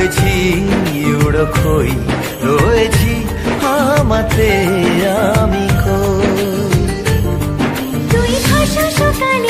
হয়েছি উড়ো খই রয়েছি আমাতে আমি কই তুই ভাষা সকালের